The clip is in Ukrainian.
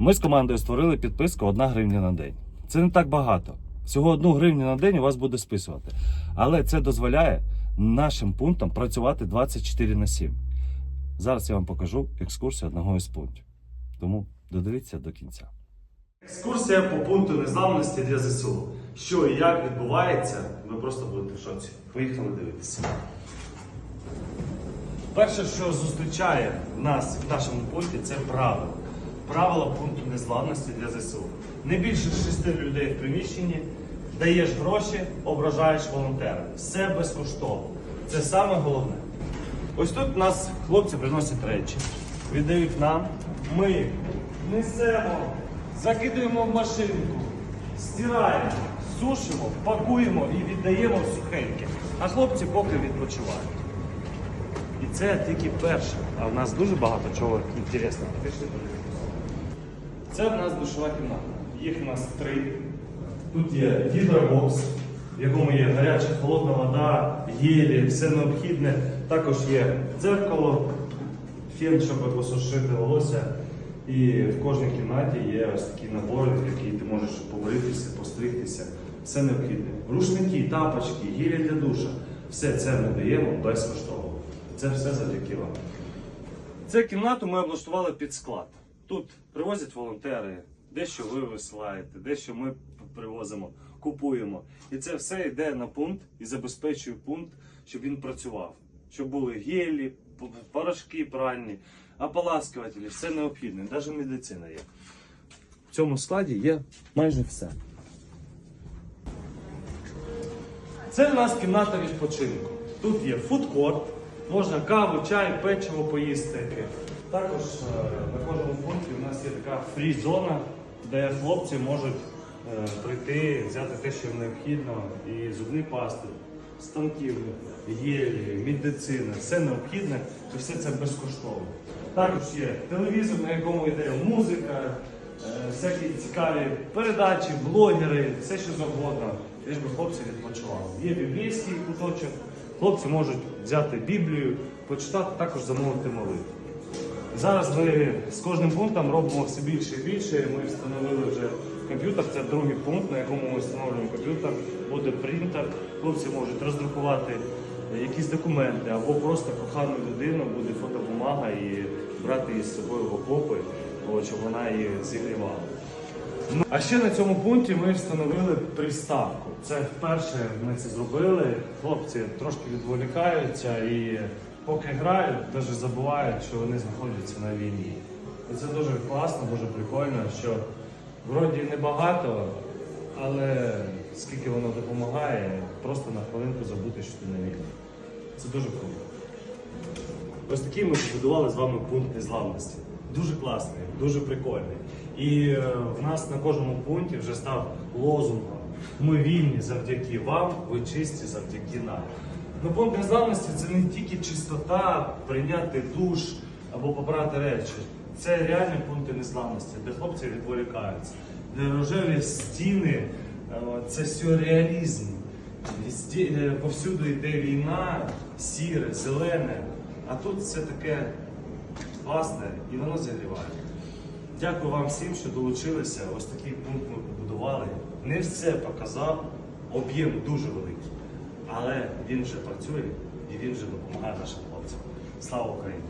Ми з командою створили підписку 1 гривня на день. Це не так багато. Всього 1 гривню на день у вас буде списувати. Але це дозволяє нашим пунктам працювати 24 на 7. Зараз я вам покажу екскурсію одного із пунктів. Тому додивіться до кінця. Екскурсія по пункту незламності для ЗСУ. Що і як відбувається, ви просто будете в шоці. Поїхали дивитися. Перше, що зустрічає нас в нашому пункті, це правила. Правила пункту незламності для ЗСУ. Не більше шести людей в приміщенні, даєш гроші, ображаєш волонтера. Все безкоштовно. Це саме головне. Ось тут нас хлопці приносять речі, віддають нам. Ми несемо, закидуємо в машинку, стираємо, сушимо, пакуємо і віддаємо в сухеньке. А хлопці поки відпочивають. І це тільки перше. А в нас дуже багато чого інтересного. Пішли. Це в нас душова кімната. Їх у нас три. Тут є гідробокс, в якому є гаряча холодна вода, гелі, все необхідне. Також є дзеркало, фен, щоб посушити волосся. І в кожній кімнаті є ось такі набори, в які ти можеш побритися, постригтися. Все необхідне. Рушники, тапочки, гілі для душа. Все це ми даємо безкоштовно. Це все завдяки вам. Цю кімнату ми облаштували під склад. Тут привозять волонтери, дещо ви висилаєте, дещо ми привозимо, купуємо. І це все йде на пункт і забезпечує пункт, щоб він працював. Щоб були гелі, порошки пральні, ополаскувателі, все необхідне, навіть медицина є. В цьому складі є майже все. Це у нас кімната відпочинку. Тут є фудкорт, можна каву, чай, печиво поїсти. Також е, на кожному пункті у нас є така фрі-зона, де хлопці можуть е, прийти, взяти те, що необхідно, і зубні пасти, станків, гелі, медицина, все необхідне, і все це безкоштовно. Також є телевізор, на якому йде музика, е, всякі цікаві передачі, блогери, все що завгодно, лиш би хлопці відпочивали. Є біблійський куточок, хлопці можуть взяти Біблію, почитати, також замовити молитву. Зараз ми з кожним пунктом робимо все більше і більше. Ми встановили вже комп'ютер. Це другий пункт, на якому ми встановлюємо комп'ютер. Буде принтер. Хлопці можуть роздрукувати якісь документи або просто кохану людину, буде фотобумага і брати її з собою в окопи, щоб вона її зігрівала. Ну, А ще на цьому пункті ми встановили приставку. Це вперше ми це зробили. Хлопці трошки відволікаються і поки грають, навіть забувають, що вони знаходяться на війні. І це дуже класно, дуже прикольно, що вроді небагато, але скільки воно допомагає, просто на хвилинку забути, що ти на війні. Це дуже круто. Ось такий ми побудували з вами пункт незламності. Дуже класний, дуже прикольний. І е, в нас на кожному пункті вже став лозунгом. Ми вільні завдяки вам, ви чисті завдяки нам. Ну, пункт незламності це не тільки чистота, прийняти душ або побрати речі. Це реальні пункти незламності, де хлопці відволікаються, де рожеві стіни, е, це сюрреалізм. Везде, е, повсюди йде війна, сіре, зелене, а тут все таке класне і воно зігріває. Дякую вам всім, що долучилися. Ось такий пункт ми побудували. Не все показав, об'єм дуже великий, але він вже працює і він вже допомагає нашим хлопцям. Слава Україні!